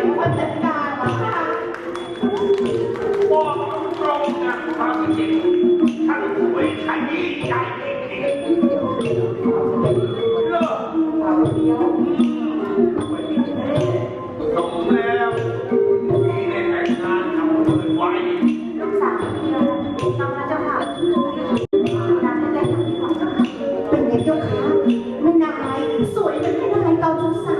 เป็นคนจัดการค่ะบตรงนะความจริงทั้งสวยทั้งดีใจจริงๆเลิกสมแล้วที่ในแผนการทำเปิไวลูกสาวเดียวน้องพรเจ้าค่ะน้ำให้ได้ทำดีกว่าเป็นไงเจ้าคะม่นายสวยเป็นแม่นายตอนสาว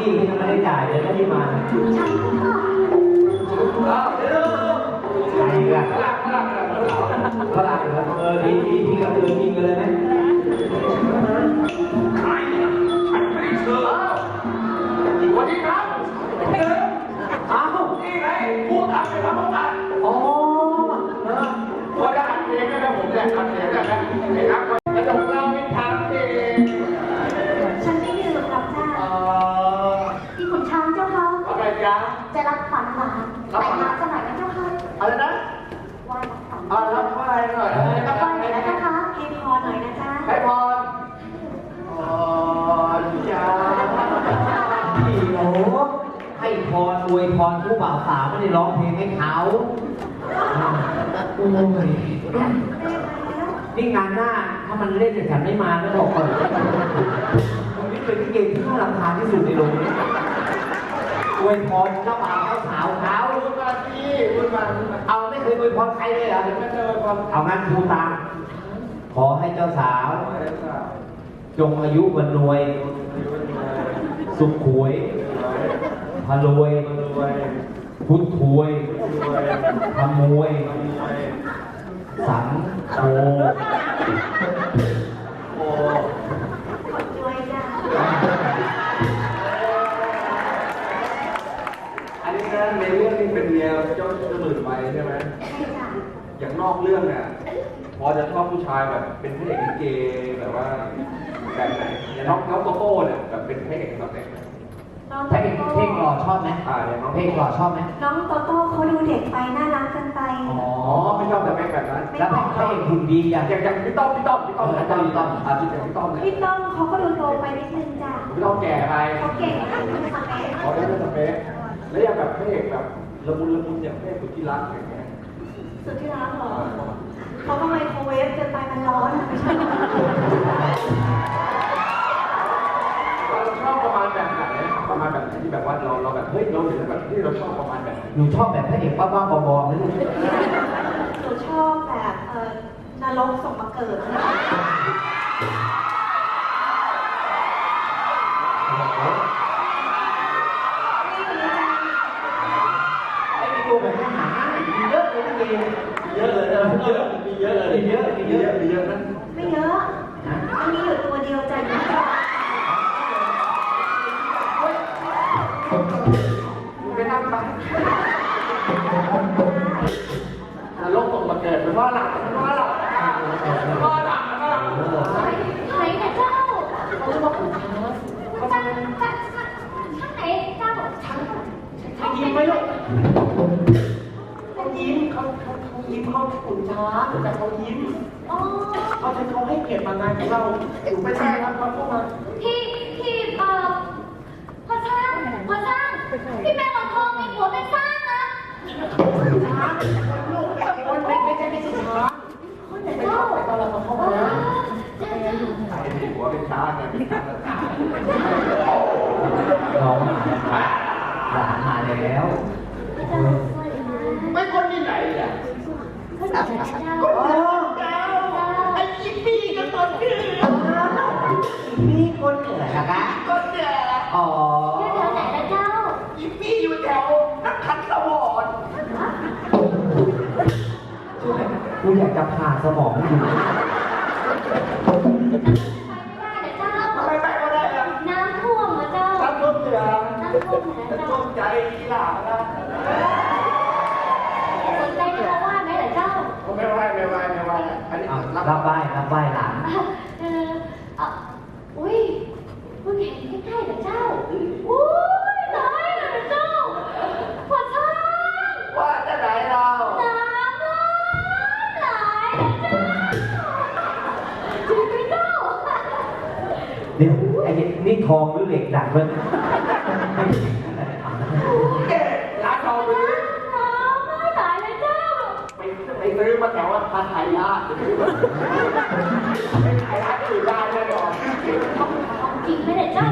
ค่าแท็กซี่ที่ยังไม่ได้จ่ายเลยไม่ได้มาเอาเร็วใช่ก็หลักหลักหลักหลักเหร่ครับเออดีดีพี่กับเออมีกันเลยไหม ไม่ได้ร้องเพลงให้เขาโอ้ยนี่งานหน้าถ้ามันเล่นแต่ฉันไม่มาไม่บอกก่อนคนนี้เป็นที่เก่งที่น่ารำคาญที่สุดในโลกนี้อวยพรเจ้าบ่าวเจ้าสาวเขาพูดมาสิพูดมาพูดมาเอาไม่เคยอวยพรใครเลยเหรอเดี๋ยวไม่เจอความเอางั้นพูดตามขอให้เจ้าสาว จงอายุวันรวย สุขหวยพรวย พุทธวยขโมวย สังโฆโก้ช่วยจ้าอันนี้นะในเรื่องนี้เป็นเมียเจ้าเจ้าหมื่นไปใช่ไหมใช่จ้ะอย่างนอกเรื่องเนี่ยพอจะชอบผู้ชายแบบเป็นพระเอกลิเกแบบว่าแบบไหนอย่างน้องน้องโตโต้เนี่ยแบบเป็นพระเอกแบบไหน น้องเพลงเพลงหล่อชอบไหมอ่าเนี่ยน้องเพลงหล่อชอบไหมน้องโตโต้เขาดูเด็กไปน่ารักเกันไป อ๋ออ๋อไม่ชอบแต่แม่แบบนั้นแล้วเพลงเพลงหุ่นดีอย่างอย่างอย่างพี่ต้อมพี่ต้อมพี่ต้อมเออพี่ต้อมอ่าพี่ต้อมพี่ต้อมเนี่ยพี่ต้องเขาก็ดูโตไปนิดนึงจ้ะพี่ต้อมแก่ไปเขาเก่งนะคุณสเปซเขาได้เป็นสเปคแล้วอย่างแบบพระเอกแบบละมุนละมุนอย่างพระเอกสุดที่รักอย่างเงี้ยสุดที่รักเหรอเขาก็ไมโครเวฟจนไปมันร้อนอะไม่ใช่เหรอ หนูชอบแบบพระเอกบ้าๆบอๆไหมลูกหนูชอบแบบเออนรกส่งมาเกิดนะนี่ นรกตกมาเกิดเป็นว่าหลักเป็นว่าหลักเป็นว่าหลักเป็นว่าหลักไหนเนี่ยเจ้าเขาบอกคุณช้างคุณช้าช้างช้างช้างไหนเจ้าช้างเขายิ้มไหมลูกเขายิ้มเขาเขาเขายิ้มเขาขุนช้าแต่เขายิ้มเขาจะเขาให้เกียรติมางานของเราไม่ใช่ครับเขาเข้ามาพี่พี่เอ่อพ่อช้างพ่อช้างพี่แม่ผัวเป็นสร้างนะ คนไม่ไม่ใช่ไม่ใช่ช้าคนแต่เจ้าตอนเราเขามาเจ้าไอ้ที่หัวเป็นช้าไงเป็นช้างแล้วช้างน้องหลานมาแล้วไม่คนที่ไหนอะคนแต่เจ้าเจ้าไอ้อีปี้กับต้นเดือนี่คนเหนือนะคะต้นเดืออ๋ กูอยากจะผ่าสมองอยู่ไปไม่ได้นะเจ้าทำไมไปก็ได้อะน้ำท่วมนะเจ้าน้ำท่วมเดือน้ำท่วมนะจะเจ้าท่วมใจกีฬานะสนใจคารวะไหมเหรอเจ้า ไม่ไหวไม่ไหวไม่ไหวอันนี้เอารับรับไหว้รับไหว้หลาน เทองหรือเหล็กดัดมันเอ๊ะร้านทองไปซื้อน้ำไหลายเลยเจ้าไปไปซื้อมาแถวว่าพัทยาไปขายร้านอื่นได้แน่นอนจริงไม่ได้เจ้า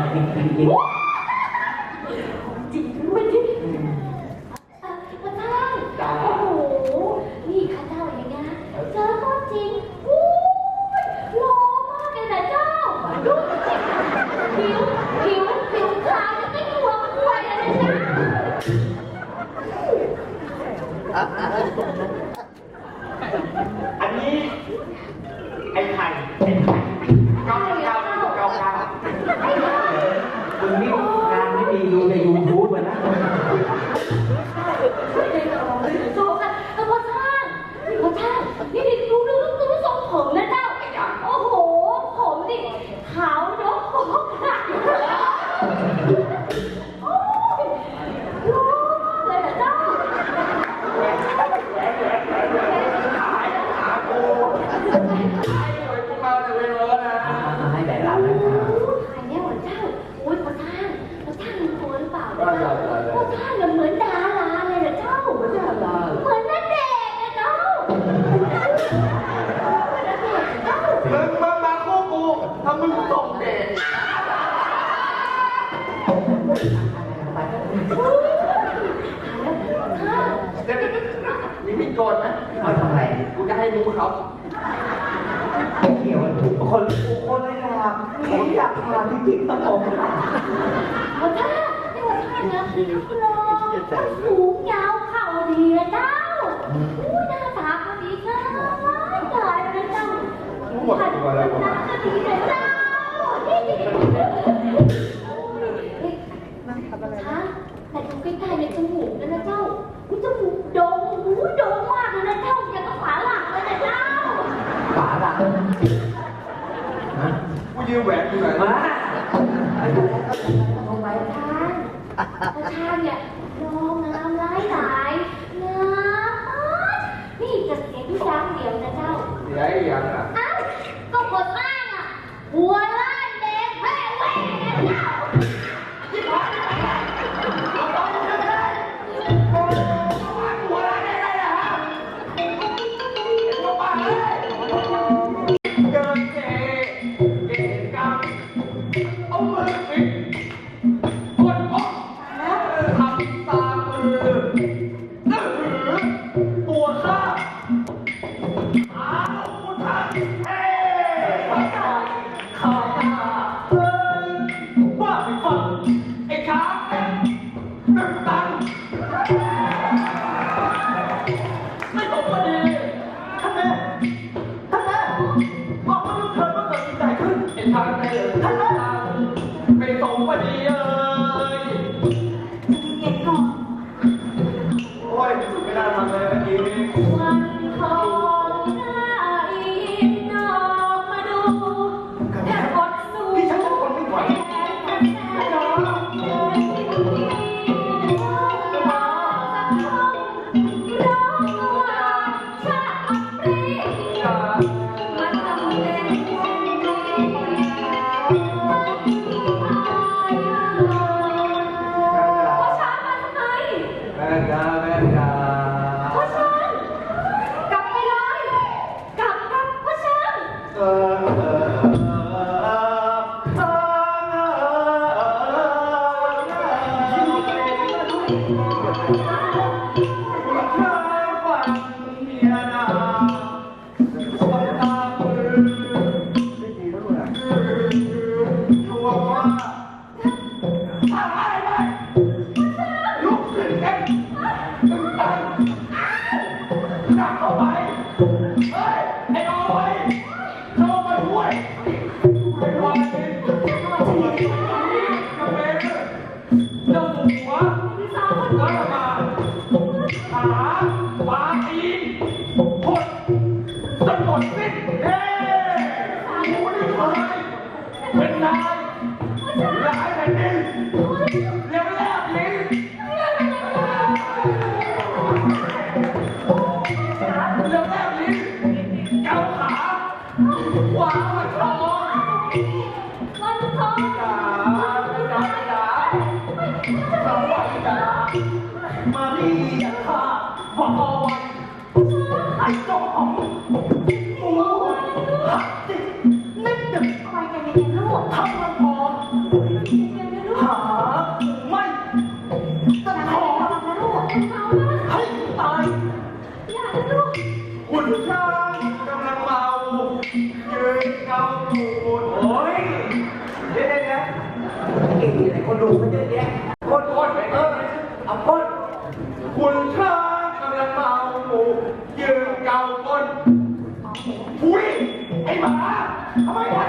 มึงมามาคู่กูถ้ามึงส่งเด็กเดี๋ยวมีมีโกนไหมเอาทำไรกูจะให้ดูเขาเกี่ยวคนคนเลยครับผมอยากผ่าจริงๆครับผม หัวท่านี่หัวท่าเนี่ยรอสูงยาวเข่าดีเลยเจ้าอุ้ยหน้าตาก็ดีง่ายตายเลยเจ้า หน้าก็ดีเลยเจ้าฮะแต่ดูใกล้ๆในจมูกนะนะเจ้าอุ้ยจมูกโด่งหูโด่งมากเลยนะเจ้าอย่างกับฝาหลังเลยนะเจ้าฝาหลังฮะกูยืมแหวนกูหน่อยมาเハハハハ! Verga, verga. มารีอย่าฆ่าพอวันไอ้เจ้าของหมูหักติดนตึกงทำกันเนี่ยลูกทำละพอหาไม่จะขอให้ตายคุณนางกำลังเมายืนเกาตูดโอ้เดี๋เดี๋ยวเก่งอะไรคนดูเขาเยอะ คุณเธอกำลังเมาหมูยืนเกาก้นอุ้ยไอหมาทำไมวะ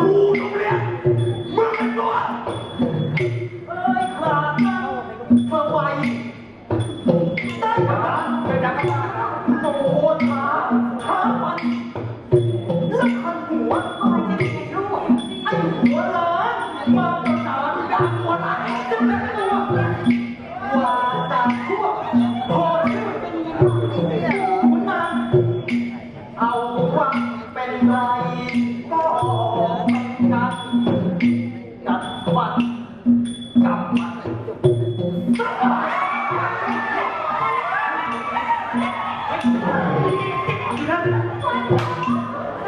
Ooh. Thank you.